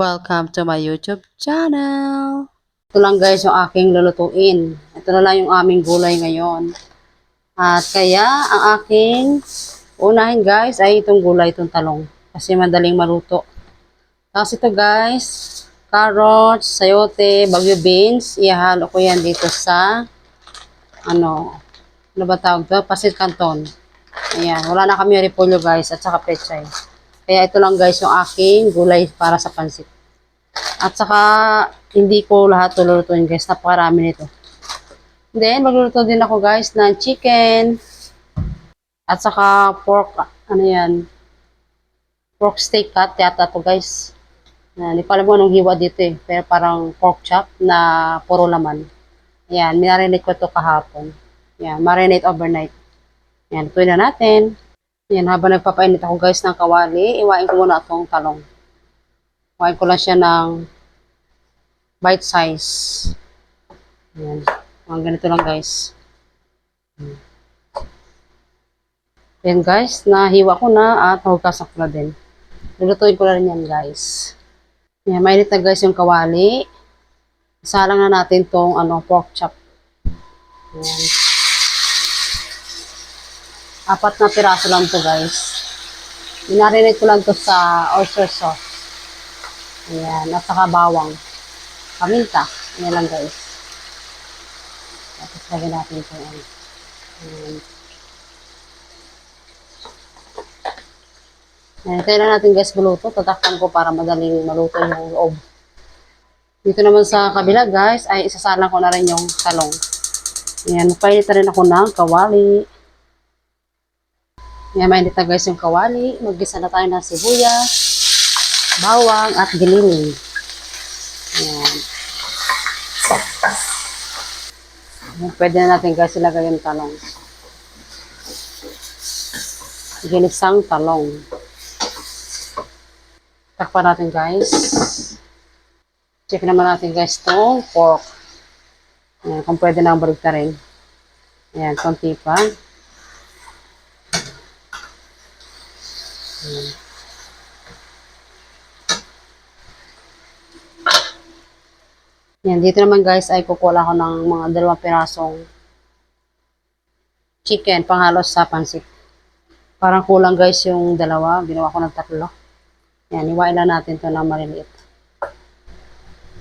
Welcome to my YouTube channel. Ito lang guys yung aking lulutuin. Ito na lang yung aming gulay ngayon. At kaya ang aking unahin guys ay itong gulay, itong talong. Kasi madaling maluto. Tapos ito guys, carrots, sayote, bagyo beans. Ihalo ko yan dito sa ano, ano ba tawag to? Pasit canton. Ayan, wala na kami repolyo guys at saka pechay. Kaya ito lang guys yung aking gulay para sa pansit. At saka, hindi ko lahat lulutuin guys. Napakarami nito. Then, magluluto din ako guys ng chicken. At saka pork, ano yan, pork steak cut yata to guys. Hindi ko alam kung anong hiwa dito eh. Pero parang pork chop na puro laman. Yan, minarinate ko to kahapon. Yan, marinate overnight. Yan, lutuin na natin. Yan, habang nagpapainit ako guys ng kawali, iwain ko muna itong talong. Iwain ko lang siya ng bite size. Yan. Mga ganito lang guys. Yan guys, nahiwa ko na at nahugasan ko na din. Lulutuin ko na rin yan guys. Yan, mainit na guys yung kawali. Isalang na natin tong ano, pork chop. Yan. Apat na piraso lang to guys. Minarinate ko lang to sa oyster sauce. Ayan, at saka bawang. Paminta. Yan lang guys. Tapos lagyan natin ito. Ayan. Ayan. Ayan, kailan natin guys maluto. Tatakpan ko para madaling maluto yung loob. Dito naman sa kabila guys, ay isasalang ko na rin yung talong. Ayan, painit na rin ako ng kawali. Ayan, mainit na guys yung kawali. Maggisa na tayo ng sibuyas, bawang, at gililing. Ayan. Ayan, Pwede na natin guys ilagay yung talong. Ginisang talong. Takpan natin guys. Check naman natin guys itong pork. Ayan, kung pwede na balik na rin. Ayan, konti pa. Yan, dito naman guys ay kukuha ko ng mga dalawang pirasong chicken panghalos sa pansit. Parang kulang guys yung dalawa. Ginawa ko ng tatlo. Yan, iwain natin to na maliliit.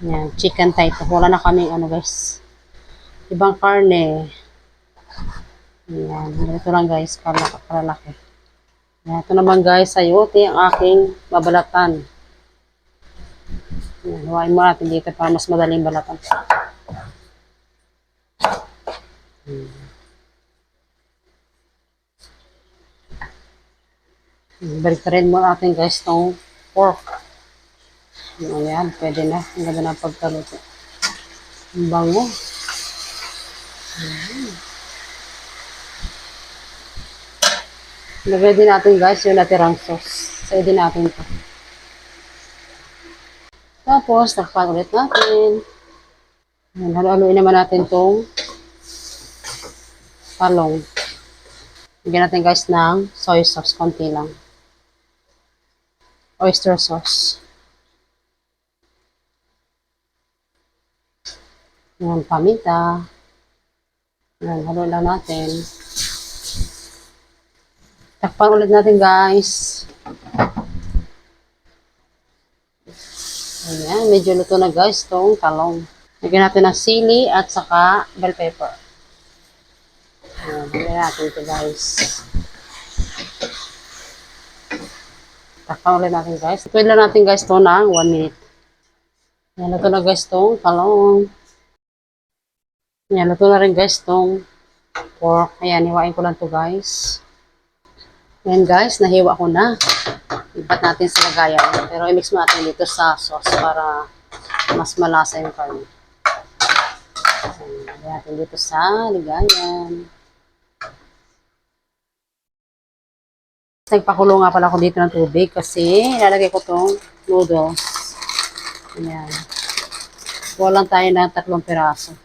Yan, chicken type. Wala na kami ano guys. Ibang karne. Yan, ganito lang guys. Para, para laki. Yan, ito naman guys, sayote ang aking babalatan. Yan, huwain mo natin dito para mas madaling balatan. Hmm. Hmm, Balik rin mo natin guys itong pork. Yan, yan, pwede na. Ang ganda ng pagkaluto. Ang bango. Hmm. Lagay din natin guys yung natirang sauce. Sa din natin ito. Tapos, takpan ulit natin. Halo-haloin naman natin itong talong. Lagyan natin guys ng soy sauce, konti lang. Oyster sauce. Yan, paminta. Yan, halo lang natin. Takpan ulit natin guys. Ayan, medyo luto na guys itong talong. Lagyan natin ng sili at saka bell pepper. Ayan, lagyan natin ito guys. Takpan ulit natin guys. Pwede lang natin guys ito ng 1 minute. Ayan, luto na guys itong talong. Ayan, luto na rin guys itong pork. Ayan, hiwain ko lang to guys. Ayan guys, nahiwa ko na. Ibat natin sa lagayan. Pero i-mix mo natin dito sa sauce para mas malasa yung karne. Ayan, natin dito sa lagayan. Nagpakulo nga pala ako dito ng tubig kasi ilalagay ko tong noodles. Ayan. Kuha lang tayo ng tatlong piraso.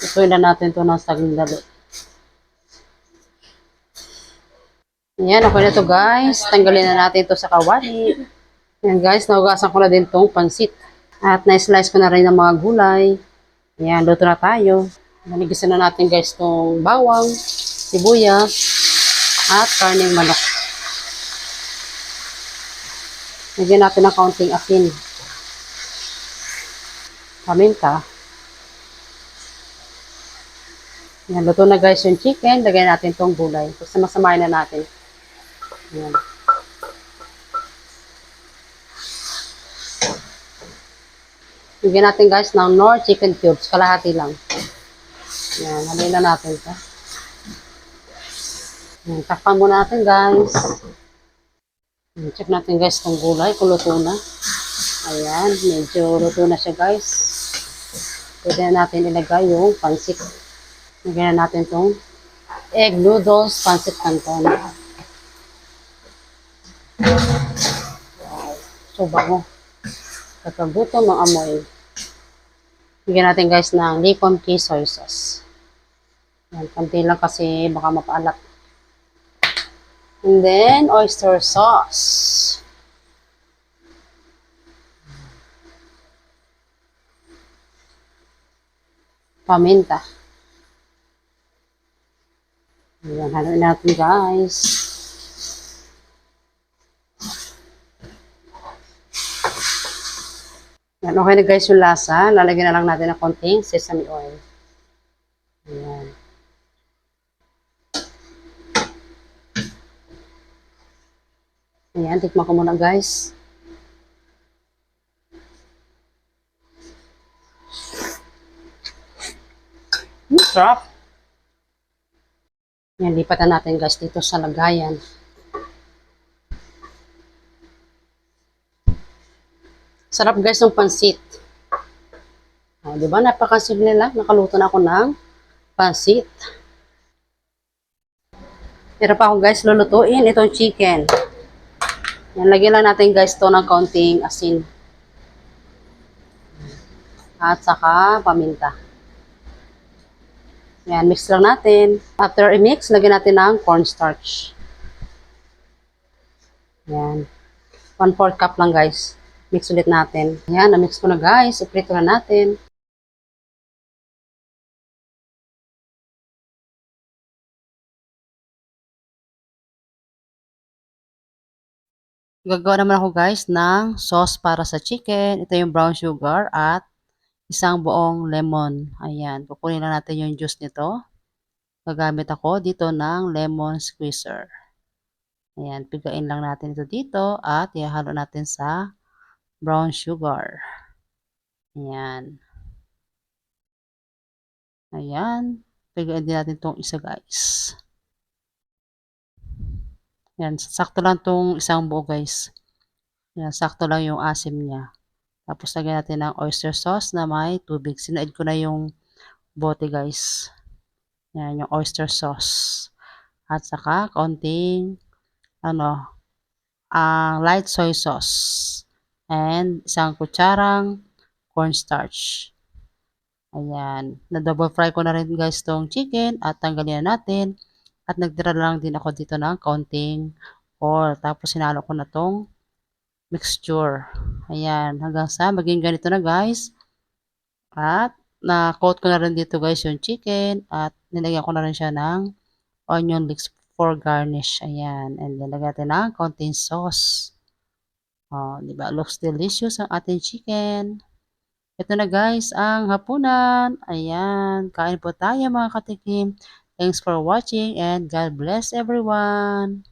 Ituin na natin to ng saging. Ayan, okay na to guys. Tanggalin na natin to sa kawali. Yan guys, naugasan ko na din tong pansit. At na-slice ko na rin ng mga gulay. Yan, luto na tayo. Manigisa na natin guys tong bawang, sibuyas, at karneng manok. Lagyan natin ng kaunting asin. Paminta. Yan, luto na guys yung chicken. Lagyan natin tong gulay. Tapos masamahin na natin. Yan. Lagyan natin guys ng Nor chicken cubes. Kalahati lang. Yan, halin na natin ito. Yan, takpan muna natin guys. Yan, check natin guys kung gulay, kung luto na. Ayan, medyo luto na siya guys. Pwede na natin ilagay yung pansit. Lagyan na natin itong egg noodles pansit canton. So bango. Kakagutom ng amoy. Bigyan natin guys ng Licom Key Soy Sauce. Yan, konti lang kasi baka mapaalat. And then, oyster sauce. Paminta. Ayan, haluin natin guys. Yan, okay na guys yung lasa. Lalagyan na lang natin ng konting sesame oil. Ayan. Ayan, tikman ko muna guys. Hmm, sarap. Yan, lipat na natin guys dito sa lagayan. Sarap guys ng pansit. Oh, di ba? Napakasimple nila. Nakaluto na ako ng pansit. Pero pa ako guys lulutuin itong chicken. Yan, lagyan lang natin guys to ng kaunting asin. At saka paminta. Yan, mix lang natin. After i-mix, lagyan natin ng cornstarch. Yan. 1-4 cup lang guys. Mix ulit natin. Yan, na-mix ko na guys. Iprito na natin. Gagawa naman ako guys ng sauce para sa chicken. Ito yung brown sugar at isang buong lemon. Ayan, kukunin lang natin yung juice nito. Gagamit ako dito ng lemon squeezer. Ayan, pigain lang natin ito dito at ihalo natin sa brown sugar. Ayan. Ayan. Pigain din natin itong isa guys. Ayan, sakto lang itong isang buo guys. Ayan, sakto lang yung asim niya. Tapos lagyan natin ng oyster sauce na may tubig. Sinaid ko na yung bote guys. Yan, yung oyster sauce. At saka, kaunting, ano, ang light soy sauce. And isang kutsarang cornstarch. Ayan. Na-double fry ko na rin guys tong chicken at tanggalin na natin. At nagdira lang din ako dito ng kaunting oil. Tapos sinalo ko na tong mixture. Ayan. Hanggang sa maging ganito na guys. At na-coat ko na rin dito guys yung chicken. At nilagyan ko na rin siya ng onion leeks for garnish. Ayan. And then lagyan natin ng kaunting sauce. Oh, di ba? Looks delicious ang ating chicken. Ito na guys ang hapunan. Ayan. Kain po tayo mga katikim. Thanks for watching and God bless everyone.